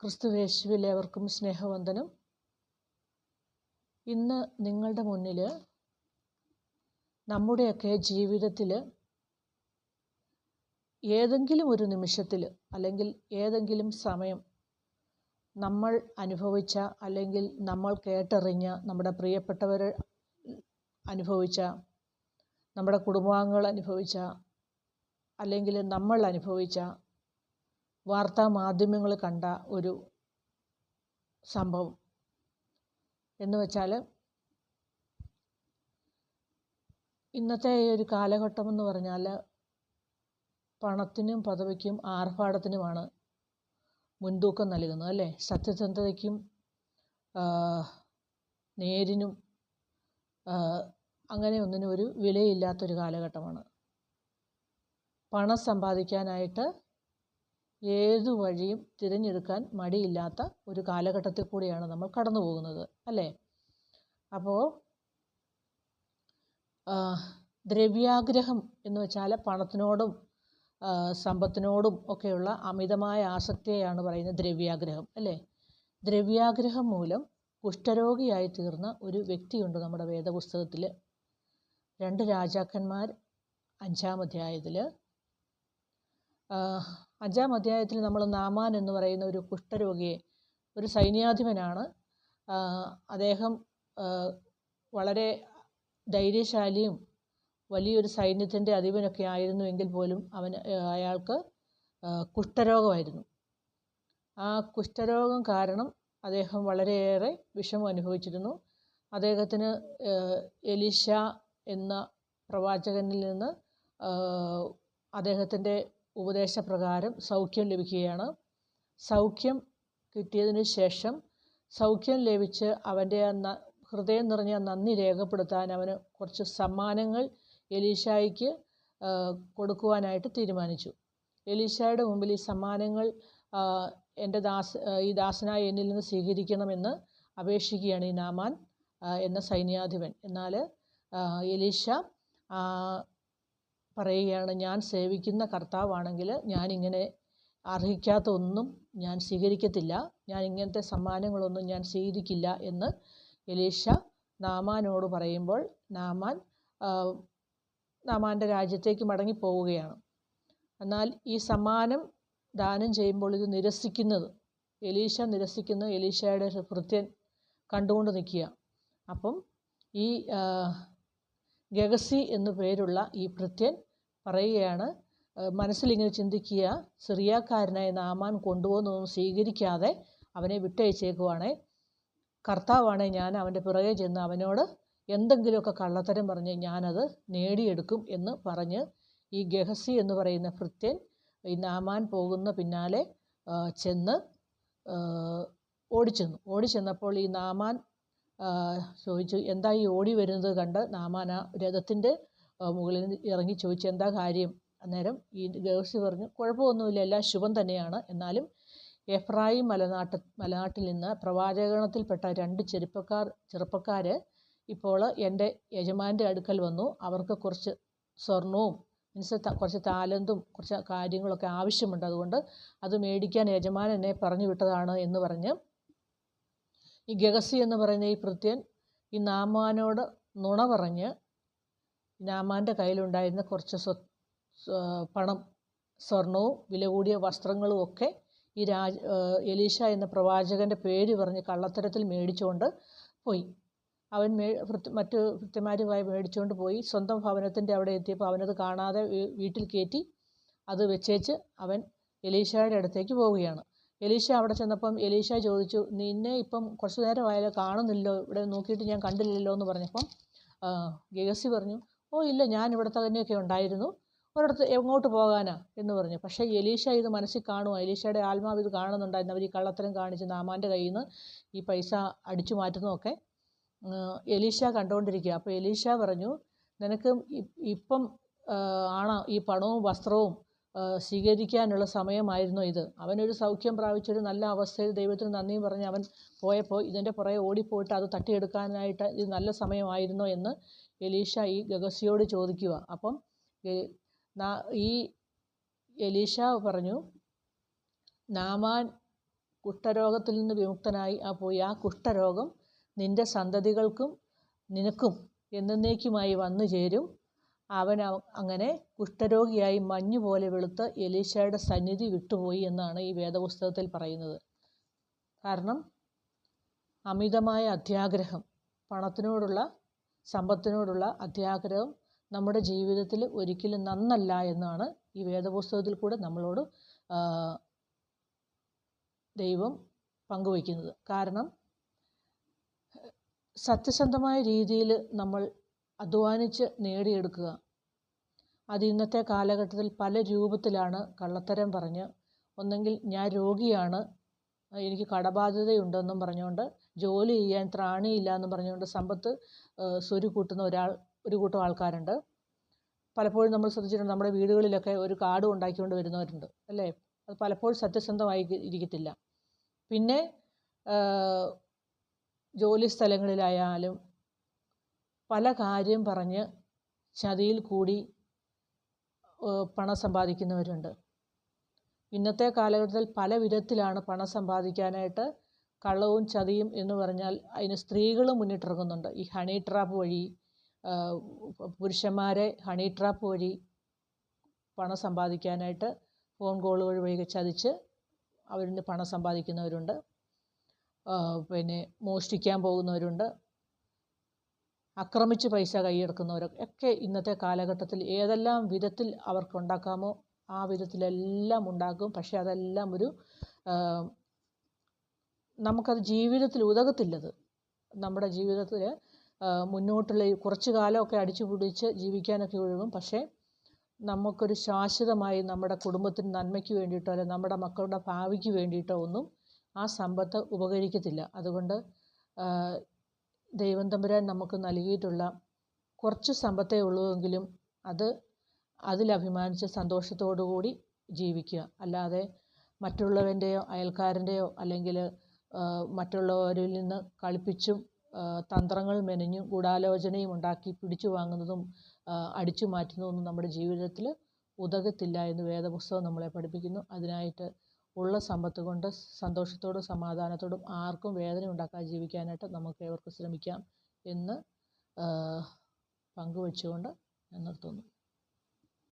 ക്രിസ്തുവേശുവിൽ ഏവർക്കും സ്നേഹവന്ദനം. ഇന്ന് നിങ്ങളുടെ മുന്നിൽ നമ്മുടെയൊക്കെ ജീവിതത്തിൽ ഏതെങ്കിലും ഒരു നിമിഷത്തിൽ അല്ലെങ്കിൽ ഏതെങ്കിലും സമയം നമ്മൾ അനുഭവിച്ച അല്ലെങ്കിൽ നമ്മൾ കേട്ടറിഞ്ഞ നമ്മുടെ പ്രിയപ്പെട്ടവർ അനുഭവിച്ച നമ്മുടെ കുടുംബാംഗങ്ങൾ അനുഭവിച്ച അല്ലെങ്കിൽ നമ്മൾ അനുഭവിച്ച വാർത്താ മാധ്യമങ്ങൾ കണ്ട ഒരു സംഭവം. എന്ന് വെച്ചാൽ ഇന്നത്തെ ഈ ഒരു കാലഘട്ടം എന്ന് പറഞ്ഞാൽ പണത്തിനും പദവിക്കും ആർഭാടത്തിനുമാണ് മുൻതൂക്കം നൽകുന്നത് അല്ലേ? സത്യസന്ധതയ്ക്കും നേരിനും അങ്ങനെ ഒന്നിനും ഒരു വിലയില്ലാത്തൊരു കാലഘട്ടമാണ്. പണം സമ്പാദിക്കാനായിട്ട് ഏതു വഴിയും തിരഞ്ഞെടുക്കാൻ മടിയില്ലാത്ത ഒരു കാലഘട്ടത്തിൽ കൂടിയാണ് നമ്മൾ കടന്നു പോകുന്നത് അല്ലേ? അപ്പോൾ ദ്രവ്യാഗ്രഹം എന്ന് വെച്ചാൽ പണത്തിനോടും സമ്പത്തിനോടും ഒക്കെയുള്ള അമിതമായ ആസക്തിയെയാണ് പറയുന്നത് ദ്രവ്യാഗ്രഹം അല്ലേ? ദ്രവ്യാഗ്രഹം മൂലം കുഷ്ഠരോഗിയായി തീർന്ന ഒരു വ്യക്തിയുണ്ട് നമ്മുടെ വേദപുസ്തകത്തിൽ രണ്ട് രാജാക്കന്മാർ അഞ്ചാം അധ്യായത്തിൽ അഞ്ചാം അധ്യായത്തിൽ നമ്മൾ നാമാൻ എന്ന് പറയുന്ന ഒരു കുഷ്ഠരോഗിയെ ഒരു സൈന്യാധിപനാണ്. അദ്ദേഹം വളരെ ധൈര്യശാലിയും വലിയൊരു സൈന്യത്തിന്റെ അധിപനൊക്കെ ആയിരുന്നു എങ്കിൽ പോലും അവന് അയാൾക്ക് കുഷ്ഠരോഗമായിരുന്നു. ആ കുഷ്ഠരോഗം കാരണം അദ്ദേഹം വളരെയേറെ വിഷമം അനുഭവിച്ചിരുന്നു. അദ്ദേഹത്തിന് എലീഷ എന്ന പ്രവാചകനിൽ നിന്ന് അദ്ദേഹത്തിന്റെ ഉപദേശപ്രകാരം സൗഖ്യം ലഭിക്കുകയാണ്. സൗഖ്യം കിട്ടിയതിനു ശേഷം സൗഖ്യം ലഭിച്ച് അവന്റെ ആ ഹൃദയം നിറഞ്ഞ നന്ദി രേഖപ്പെടുത്താൻ അവന് കുറച്ച് സമ്മാനങ്ങൾ എലീഷായിക്ക് കൊടുക്കുവാനായിട്ട് തീരുമാനിച്ചു. എലീഷായുടെ മുമ്പിൽ ഈ സമ്മാനങ്ങൾ എന്റെ ദാസ് ഈ ദാസനായ എന്നിൽ നിന്ന് സ്വീകരിക്കണമെന്ന് അപേക്ഷിക്കുകയാണ് ഈ നാമാൻ എന്ന സൈന്യാധിപൻ. എന്നാൽ എലീഷ പറയുകയാണ് ഞാൻ സേവിക്കുന്ന കർത്താവാണെങ്കിൽ ഞാനിങ്ങനെ അർഹിക്കാത്ത ഒന്നും ഞാൻ സ്വീകരിക്കത്തില്ല. ഞാൻ ഇങ്ങനത്തെ സമ്മാനങ്ങളൊന്നും ഞാൻ സ്വീകരിക്കില്ല എന്ന് എലീഷ നാമാനോട് പറയുമ്പോൾ നാമാൻ നാമാന്റെ രാജ്യത്തേക്ക് മടങ്ങി പോവുകയാണ് എന്നാൽ ഈ സമ്മാനം ദാനം ചെയ്യുമ്പോൾ ഇത് നിരസിക്കുന്നത് എലീഷ നിരസിക്കുന്ന എലീഷയുടെ ഭൃത്യൻ കണ്ടുകൊണ്ട് നിൽക്കുക. അപ്പം ഈ ഗഗസി എന്നു പേരുള്ള ഈ ഭൃത്യൻ പറയുകയാണ് മനസ്സിലിങ്ങനെ ചിന്തിക്കുക സിറിയാക്കാരനായ നാമാൻ കൊണ്ടുപോകുന്നതൊന്നും സ്വീകരിക്കാതെ അവനെ വിട്ടയച്ചേക്കുവാണേ. കർത്താവാണെ ഞാൻ അവന്റെ പിറകെ ചെന്ന് അവനോട് എന്തെങ്കിലുമൊക്കെ കള്ളത്തരം പറഞ്ഞ് ഞാനത് നേടിയെടുക്കും എന്ന് പറഞ്ഞ് ഈ ഗഹസി എന്ന് പറയുന്ന ഭൃത്യൻ ഈ നാമാൻ പോകുന്ന പിന്നാലെ ചെന്ന് ഓടിച്ചെന്നു. ഓടിച്ചെന്നപ്പോൾ ഈ നാമാൻ ചോദിച്ചു എന്താ ഈ ഓടി വരുന്നത്? കണ്ട് നാമാൻ ആ രഥത്തിന്റെ മുകളിൽ നിന്ന് ഇറങ്ങി ചോദിച്ചു എന്താ കാര്യം? അന്നേരം ഈ ഗേഴ്സ് പറഞ്ഞു കുഴപ്പമൊന്നുമില്ല എല്ലാം ശുഭം തന്നെയാണ്. എന്നാലും എഫ്രായിം മലനാട്ട് മലനാട്ടിൽ നിന്ന് പ്രവാചകണത്തിൽപ്പെട്ട രണ്ട് ചെറുപ്പക്കാർ ചെറുപ്പക്കാർ ഇപ്പോൾ എന്റെ യജമാന്റെ അടുക്കൽ വന്നു. അവർക്ക് കുറച്ച് സ്വർണവും മീൻസ് കുറച്ച് താലന്തും കുറച്ച് കാര്യങ്ങളൊക്കെ ആവശ്യമുണ്ട്. അതുകൊണ്ട് അത് മേടിക്കാൻ യജമാൻ എന്നെ പറഞ്ഞു വിട്ടതാണ് എന്ന് പറഞ്ഞ് ഈ ഗഗസി എന്ന് പറയുന്ന ഈ കൃത്യൻ ഈ നാമാനോട് നുണ പറഞ്ഞ് നാമാന്റെ കയ്യിലുണ്ടായിരുന്ന കുറച്ച് സ്വ പണം സ്വർണവും വില കൂടിയ വസ്ത്രങ്ങളും ഒക്കെ ഈ രാജ എലീഷ എന്ന പ്രവാചകന്റെ പേര് പറഞ്ഞ് കള്ളത്തരത്തിൽ മേടിച്ചുകൊണ്ട് പോയി. അവൻ മേ മറ്റു ഭൃത്യന്മാരുമായി മേടിച്ചുകൊണ്ട് പോയി. സ്വന്തം ഭവനത്തിന്റെ അവിടെ എത്തിയപ്പോൾ അവനത് കാണാതെ വീട്ടിൽ കയറ്റി അത് വെച്ചേച്ച് അവൻ എലീഷയുടെ അടുത്തേക്ക് പോവുകയാണ്. എലീഷ അവിടെ ചെന്നപ്പം എലീഷ ചോദിച്ചു നിന്നെ ഇപ്പം കുറച്ച് നേരമായാലും കാണുന്നില്ലോ? ഇവിടെ നോക്കിയിട്ട് ഞാൻ കണ്ടില്ലല്ലോ എന്ന് പറഞ്ഞപ്പം ഗഗസി പറഞ്ഞു ഓ ഇല്ല ഞാൻ ഇവിടുത്തെ തന്നെയൊക്കെ ഉണ്ടായിരുന്നു. ഒരിടത്ത് എങ്ങോട്ട് പോകാനാ എന്ന് പറഞ്ഞു. പക്ഷേ എലീഷ ഇത് മനസ്സിൽ കാണുക എലീഷയുടെ ആത്മാവ് ഇത് കാണുന്നുണ്ടായിരുന്നു. അവർ ഈ കള്ളത്തരം കാണിച്ച് നാമാന്റെ കയ്യിൽ നിന്ന് ഈ പൈസ അടിച്ചു മാറ്റുന്നതൊക്കെ എലീഷ കണ്ടുകൊണ്ടിരിക്കുക അപ്പോൾ എലീഷ പറഞ്ഞു നിനക്ക് ഇപ്പം ആണ് ഈ പണവും വസ്ത്രവും സ്വീകരിക്കാനുള്ള സമയമായിരുന്നു ഇത്. അവനൊരു സൗഖ്യം പ്രാപിച്ചൊരു നല്ല അവസ്ഥയിൽ ദൈവത്തിന് നന്ദിയും പറഞ്ഞ് അവൻ പോയപ്പോൾ ഇതിന്റെ പുറകെ ഓടിപ്പോയിട്ട് അത് തട്ടിയെടുക്കാനായിട്ട് ഇത് നല്ല സമയമായിരുന്നോ എന്ന് എലീഷ ഈ ഗഗസിയോട് ചോദിക്കുക. അപ്പം ഈ എലീഷ പറഞ്ഞു നാമാൻ കുഷ്ഠരോഗത്തിൽ നിന്ന് വിമുക്തനായി. ആ പോയി. ആ കുഷ്ഠരോഗം നിന്റെ സന്തതികൾക്കും നിനക്കും എന്നേക്കുമായി വന്നു ചേരും അവൻ അങ്ങനെ കുഷ്ഠരോഗിയായി മഞ്ഞ് പോലെ വെളുത്ത് എലീശയുടെ സന്നിധി വിട്ടുപോയി എന്നാണ് ഈ വേദപുസ്തകത്തിൽ പറയുന്നത്. കാരണം അമിതമായ അത്യാഗ്രഹം പണത്തിനോടുള്ള സമ്പത്തിനോടുള്ള അത്യാഗ്രഹം നമ്മുടെ ജീവിതത്തിൽ ഒരിക്കലും നന്നല്ല എന്നാണ് ഈ വേദപുസ്തകത്തിൽ കൂടെ നമ്മളോട് ദൈവം പങ്കുവയ്ക്കുന്നത്. കാരണം സത്യസന്ധമായ രീതിയിൽ നമ്മൾ അധ്വാനിച്ച് നേടിയെടുക്കുക. അത് ഇന്നത്തെ കാലഘട്ടത്തിൽ പല രൂപത്തിലാണ് കള്ളത്തരം പറഞ്ഞ് ഒന്നെങ്കിൽ ഞാൻ രോഗിയാണ് എനിക്ക് കടബാധ്യതയുണ്ടെന്നും പറഞ്ഞുകൊണ്ട് ജോലി ചെയ്യാൻ ത്രാണിയില്ല എന്നും പറഞ്ഞുകൊണ്ട് സമ്പത്ത് സ്വരു കൂട്ടുന്ന ഒരാൾ ഒരു കൂട്ടം ആൾക്കാരുണ്ട്. പലപ്പോഴും നമ്മൾ ശ്രദ്ധിച്ചിട്ടുണ്ട് നമ്മുടെ വീടുകളിലൊക്കെ ഒരു കാർഡ് ഉണ്ടാക്കിക്കൊണ്ട് വരുന്നവരുണ്ട് അല്ലേ? അത് പലപ്പോഴും സത്യസന്ധമായി ഇരിക്കത്തില്ല. പിന്നെ ജോലി സ്ഥലങ്ങളിലായാലും പല കാര്യം പറഞ്ഞ് ചതിയിൽ കൂടി പണം സമ്പാദിക്കുന്നവരുണ്ട്. ഇന്നത്തെ കാലഘട്ടത്തിൽ പല വിധത്തിലാണ് പണം സമ്പാദിക്കാനായിട്ട് കള്ളവും ചതിയും എന്ന് പറഞ്ഞാൽ അതിന് സ്ത്രീകൾ മുന്നിട്ടിറങ്ങുന്നുണ്ട്. ഈ ഹണി ട്രാപ്പ് വഴി പുരുഷന്മാരെ ഹണി ട്രാപ്പ് വഴി പണം സമ്പാദിക്കാനായിട്ട് ഫോൺ കോളുകൾ വഴി ചതിച്ച് അവരിൽ നിന്ന് പണം സമ്പാദിക്കുന്നവരുണ്ട്. പിന്നെ മോഷ്ടിക്കാൻ പോകുന്നവരുണ്ട്. ആക്രമിച്ച് പൈസ കൈയെടുക്കുന്നവരൊക്കെ ഒക്കെ ഇന്നത്തെ കാലഘട്ടത്തിൽ ഏതെല്ലാം വിധത്തിൽ അവർക്ക് ഉണ്ടാക്കാമോ ആ വിധത്തിലെല്ലാം ഉണ്ടാക്കും. പക്ഷേ അതെല്ലാം ഒരു നമുക്കത് ജീവിതത്തിൽ ഉതകത്തില്ലത്. നമ്മുടെ ജീവിതത്തിൽ മുന്നോട്ടുള്ള ഈ കുറച്ച് കാലമൊക്കെ അടിച്ചു പിടിച്ച് ജീവിക്കാനൊക്കെ ഒഴുകും. പക്ഷേ നമുക്കൊരു ശാശ്വതമായി നമ്മുടെ കുടുംബത്തിന് നന്മയ്ക്ക് വേണ്ടിയിട്ടോ അല്ലെങ്കിൽ നമ്മുടെ മക്കളുടെ ഭാവിക്ക് വേണ്ടിയിട്ടോ ഒന്നും ആ സമ്പത്ത് ഉപകരിക്കത്തില്ല. അതുകൊണ്ട് ദൈവം തമ്പുരാൻ നമുക്ക് നൽകിയിട്ടുള്ള കുറച്ച് സമ്പത്തേ ഉള്ളൂവെങ്കിലും അത് അതിലഭിമാനിച്ച് സന്തോഷത്തോടു കൂടി ജീവിക്കുക. അല്ലാതെ മറ്റുള്ളവന്റെയോ അയൽക്കാരന്റെയോ അല്ലെങ്കിൽ മറ്റുള്ളവരിൽ നിന്ന് കളിപ്പിച്ചും തന്ത്രങ്ങൾ മെനഞ്ഞും ഗൂഢാലോചനയും ഉണ്ടാക്കി പിടിച്ചു വാങ്ങുന്നതും അടിച്ചു മാറ്റുന്നതൊന്നും നമ്മുടെ ജീവിതത്തിൽ ഉതകത്തില്ല എന്ന് വേദപുസ്തകം നമ്മളെ പഠിപ്പിക്കുന്നു. അതിനായിട്ട് ഉള്ള സമ്പത്ത് കൊണ്ട് സന്തോഷത്തോടും സമാധാനത്തോടും ആർക്കും വേദന ഉണ്ടാക്കാതെ ജീവിക്കാനായിട്ട് നമുക്ക് ഏവർക്കും ശ്രമിക്കാം എന്ന് പങ്കുവെച്ചുകൊണ്ട് ഞാൻ നിർത്തുന്നു.